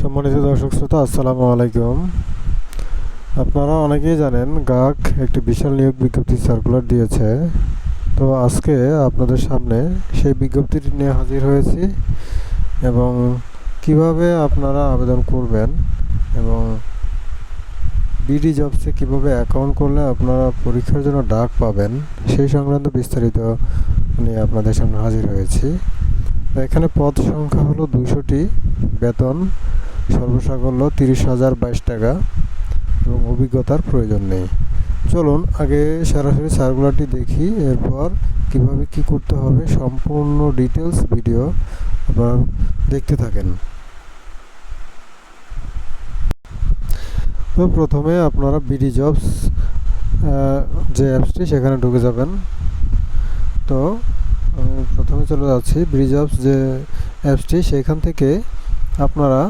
সম্মানিত দর্শক শ্রোতা, আসসালামু আলাইকুম। আপনারা অনেকেই জানেন গাক একটি বিশাল নিয়োগ বিজ্ঞপ্তি সার্কুলার দিয়েছে। তো আজকে আপনাদের সামনে সেই বিজ্ঞপ্তিটি নিয়ে হাজির হয়েছি এবং কীভাবে আপনারা আবেদন করবেন এবং বিডি জবসে কীভাবে অ্যাকাউন্ট করলে আপনারা পরীক্ষার জন্য ডাক পাবেন, সেই সংক্রান্ত বিস্তারিত নিয়ে আপনাদের সামনে হাজির হয়েছি। এখানে পদ সংখ্যা হলো দুশোটি বেতন সর্বসাকল্য তিরিশ হাজার বাইশ টাকা এবং অভিজ্ঞতার প্রয়োজন নেই। চলুন আগে সরাসরি সার্কুলারটি দেখি, এরপর কীভাবে কি করতে হবে সম্পূর্ণ ডিটেলস ভিডিও আপনারা দেখতে থাকেন। তো প্রথমে আপনারা বিডি জবস যে অ্যাপসটি সেখানে ঢুকে যাবেন। তো প্রথমে চলে যাচ্ছি। ব্রিজ অফ যে অ্যাপসটি, সেখান থেকে আপনারা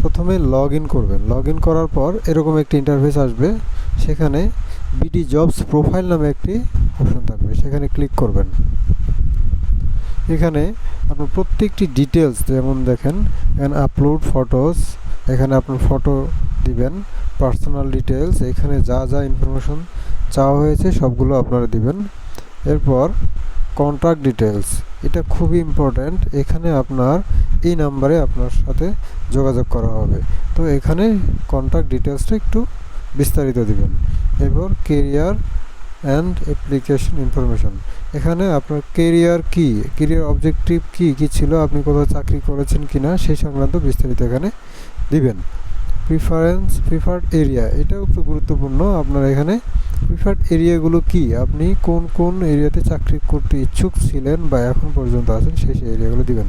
প্রথমে লগ ইন করবেন। লগ ইন করার পর এরকম একটি ইন্টারফেস আসবে। সেখানে বিডি জবস প্রোফাইল নামে একটি অপশন থাকবে। সেখানে ক্লিক করবেন। এখানে আপনার প্রত্যেকটি ডিটেলস যেমন দেখেন এখানে আপলোড ফটোস এখানে আপনার ফটো দিবেন পার্সোনাল ডিটেলস এখানে যা যা ইনফরমেশন চাওয়া হয়েছে সবগুলো আপনারা দিবেন। এরপর কন্ট্যাক্ট ডিটেলস এটা খুবই ইম্পর্ট্যান্ট এখানে আপনার এই নাম্বারে আপনার সাথে যোগাযোগ করা হবে। তো এখানে কন্ট্যাক্ট ডিটেলসটা একটু বিস্তারিত দিবেন। এরপর কেরিয়ার অ্যান্ড অ্যাপ্লিকেশন ইনফরমেশন এখানে আপনার কেরিয়ার কি? কেরিয়ার অবজেক্টিভ কি? কি ছিল? আপনি কোথাও চাকরি করেছেন কি না সেই সংক্রান্ত বিস্তারিত এখানে দিবেন। প্রিফারেন্স প্রিফার্ড এরিয়া এটাও একটু গুরুত্বপূর্ণ। আপনার এখানে প্রিফার্ড এরিয়াগুলো কি? আপনি কোন কোন এরিয়াতে চাকরি করতে ইচ্ছুক ছিলেন বা এখন পর্যন্ত আছেন, সেই সেই এরিয়াগুলো দিবেন।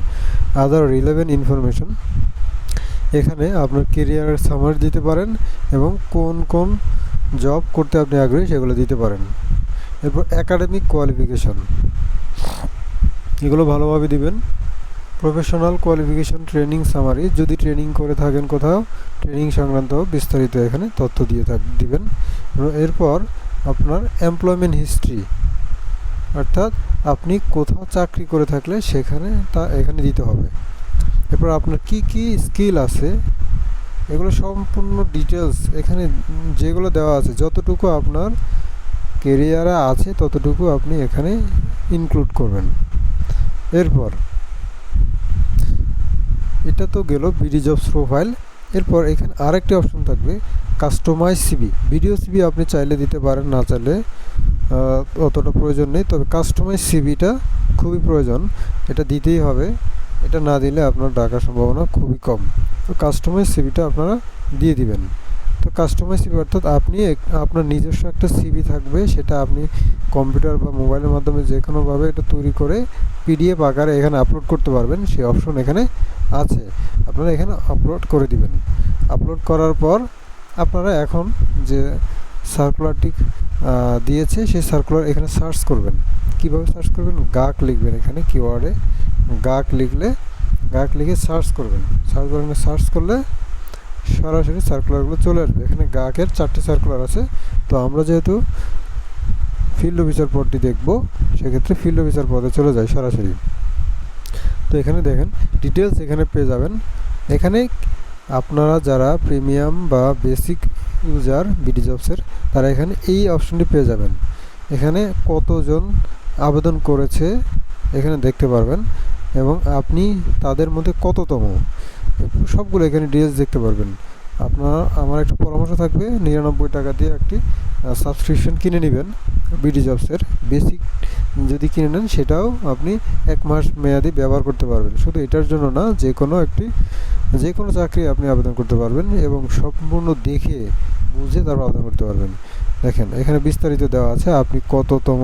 আদার রিলেভেন্ট ইনফরমেশন এখানে আপনার কেরিয়ারের সামার দিতে পারেন এবং কোন কোন জব করতে আপনি আগ্রহী সেগুলো দিতে পারেন। এরপর একাডেমিক কোয়ালিফিকেশন এগুলো ভালোভাবে দিবেন। Professional qualification training summary. যদি ট্রেনিং করে থাকেন কোথাও, ট্রেনিং সংক্রান্ত বিস্তারিত এখানে তথ্য দিয়ে থাক, দিবেন। এরপর আপনার এমপ্লয়মেন্ট হিস্ট্রি অর্থাৎ আপনি কোথাও চাকরি করে থাকলে সেখানে তা এখানে দিতে হবে। এরপর আপনার কি কি স্কিল আছে, এগুলো সম্পূর্ণ ডিটেলস এখানে যেগুলো দেওয়া আছে, যতটুকু আপনার কেরিয়ারে আছে, ততটুকু আপনি এখানে ইনক্লুড করবেন। এরপর এটা তো গেল বিডি জবস প্রোফাইল। এরপর এখানে আরেকটি অপশন থাকবে, কাস্টমাইজ সিবি ভিডিও সিবি আপনি চাইলে দিতে পারেন, না চাইলে অতটা প্রয়োজন নেই। তবে কাস্টমাইজ সিবিটা খুবই প্রয়োজন, এটা দিতেই হবে। এটা না দিলে আপনার ডাকার সম্ভাবনা খুবই কম। তো কাস্টমাইজ সিবিটা আপনারা দিয়ে দিবেন। তো কাস্টমাইজ সিবি অর্থাৎ আপনি আপনার নিজস্ব একটা সিবি থাকবে, সেটা আপনি কম্পিউটার বা মোবাইলের মাধ্যমে যে কোনোভাবে এটা তৈরি করে পিডিএফ আকারে এখানে আপলোড করতে পারবেন, সেই অপশন এখানে আছে। আপনারা এখানে আপলোড করে দিবেন। আপলোড করার পর আপনারা এখন যে সার্কুলারটি দিয়েছে, সেই সার্কুলার এখানে সার্চ করবেন। কীভাবে সার্চ করবেন? গাক লিখবেন এখানে কিওয়ার্ডে গাক লিখলে, গাক লিখে সার্চ করবেন। সার্চ করেন সার্চ করলে সরাসরি সার্কুলারগুলো চলে আসবে। এখানে গাকের চারটি সার্কুলার আছে। তো আমরা যেহেতু ফিল্ড অফিসার পদটি দেখব, সেক্ষেত্রে ফিল্ড অফিসার পদে চলে যায় সরাসরি। তো এখানে দেখেন ডিটেলস এখানে পেয়ে যাবেন। এখানে আপনারা যারা প্রিমিয়াম বা বেসিক ইউজার বিডি জবসের তারা এখানে এই অপশনটি পেয়ে যাবেন। এখানে কতজন আবেদন করেছে, এখানে দেখতে পারবেন। এবং আপনি তাদের মধ্যে কততম? সবগুলো এখানে ডিটেলস দেখতে পারবেন। আপনার, আমার একটা পরামর্শ থাকবে, নিরানব্বই টাকা দিয়ে একটি সাবস্ক্রিপশন কিনে নেবেন বিডি জবসের বেসিক যদি কিনে নেন, সেটাও আপনি এক মাস মেয়াদি ব্যবহার করতে পারবেন। শুধু এটার জন্য না, যে কোনো একটি, যে কোনো চাকরি আপনি আবেদন করতে পারবেন এবং সম্পূর্ণ দেখে, বুঝে তারপর আবেদন করতে পারবেন। দেখেন, এখানে বিস্তারিত দেওয়া আছে, আপনি কততম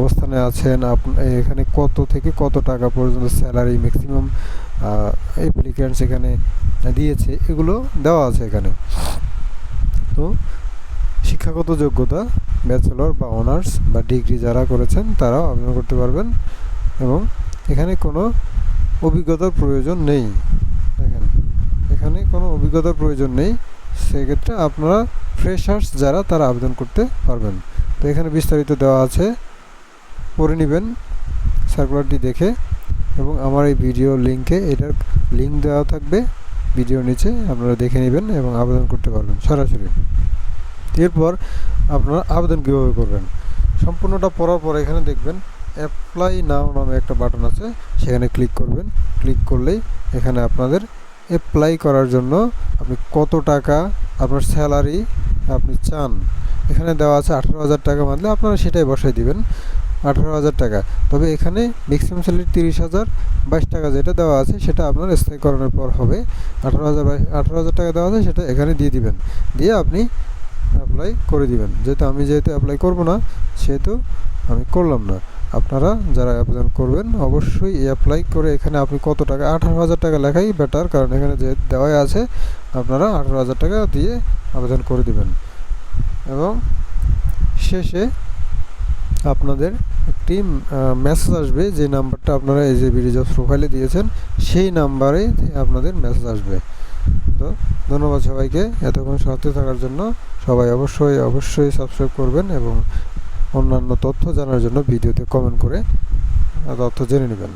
অবস্থানে আছেন, আপনি, এখানে কত থেকে কত টাকা পর্যন্ত স্যালারি ম্যাক্সিমাম অ্যাপ্লিক্যান্টস এখানে দিয়েছে, এগুলো দেওয়া আছে এখানে। তো শিক্ষাগত যোগ্যতা ব্যাচেলর বা অনার্স বা ডিগ্রি যারা করেছেন, তারাও আবেদন করতে পারবেন এবং এখানে কোনো অভিজ্ঞতার প্রয়োজন নেই। দেখেন, এখানে কোনো অভিজ্ঞতার প্রয়োজন নেই। সেক্ষেত্রে আপনারা ফ্রেশার্স যারা, তারা আবেদন করতে পারবেন। তো এখানে বিস্তারিত দেওয়া আছে। পড়ে নেবেন সার্কুলারটি দেখে। এবং আমার এই ভিডিও লিঙ্কে এটার লিঙ্ক দেওয়া থাকবে। ভিডিও নিচে আপনারা দেখে নেবেন এবং আবেদন করতে পারবেন সরাসরি। এরপর আপনারা আবেদন কীভাবে করবেন? সম্পূর্ণটা পড়ার পর এখানে দেখবেন অ্যাপ্লাই নাও নামে একটা বাটন আছে। সেখানে ক্লিক করবেন। ক্লিক করলেই এখানে আপনাদের অ্যাপ্লাই করার জন্য আপনি কত টাকা আপনার স্যালারি আপনি চান। এখানে দেওয়া আছে আঠেরো হাজার টাকা মানলে আপনারা সেটাই বসাই দিবেন। আঠেরো হাজার টাকা। তবে এখানে ম্যাক্সিমাম স্যালারি তিরিশ হাজার, বাইশ টাকা যেটা দেওয়া আছে সেটা আপনার স্থায়ীকরণের পর হবে। আঠারো হাজার আঠেরো হাজার টাকা দেওয়া আছে সেটা এখানে দিয়ে দিবেন। দিয়ে আপনি অ্যাপ্লাই করে দিবেন। যেহেতু আমি যেহেতু অ্যাপ্লাই করব না, সেহেতু আমি করলাম না। আপনারা যারা আবেদন করবেন, অবশ্যই অ্যাপ্লাই করে এখানে আপনি কত টাকা, আঠারো হাজার টাকা লেখাই বেটার কারণ এখানে যে দেওয়াই আছে, আপনারা আঠারো হাজার টাকা দিয়ে আবেদন করে দিবেন। এবং শেষে আপনাদের একটি মেসেজ আসবে যে নাম্বারটা আপনারা এই যে ভিডিও প্রোফাইলে দিয়েছেন, সেই নাম্বারে আপনাদের মেসেজ আসবে। তো ধন্যবাদ সবাইকে, এতক্ষণ সাথে থাকার জন্য সবাই অবশ্যই অবশ্যই সাবস্ক্রাইব করবেন এবং অন্যান্য তথ্য জানার জন্য ভিডিওতে কমেন্ট করে তথ্য জেনে নেবেন।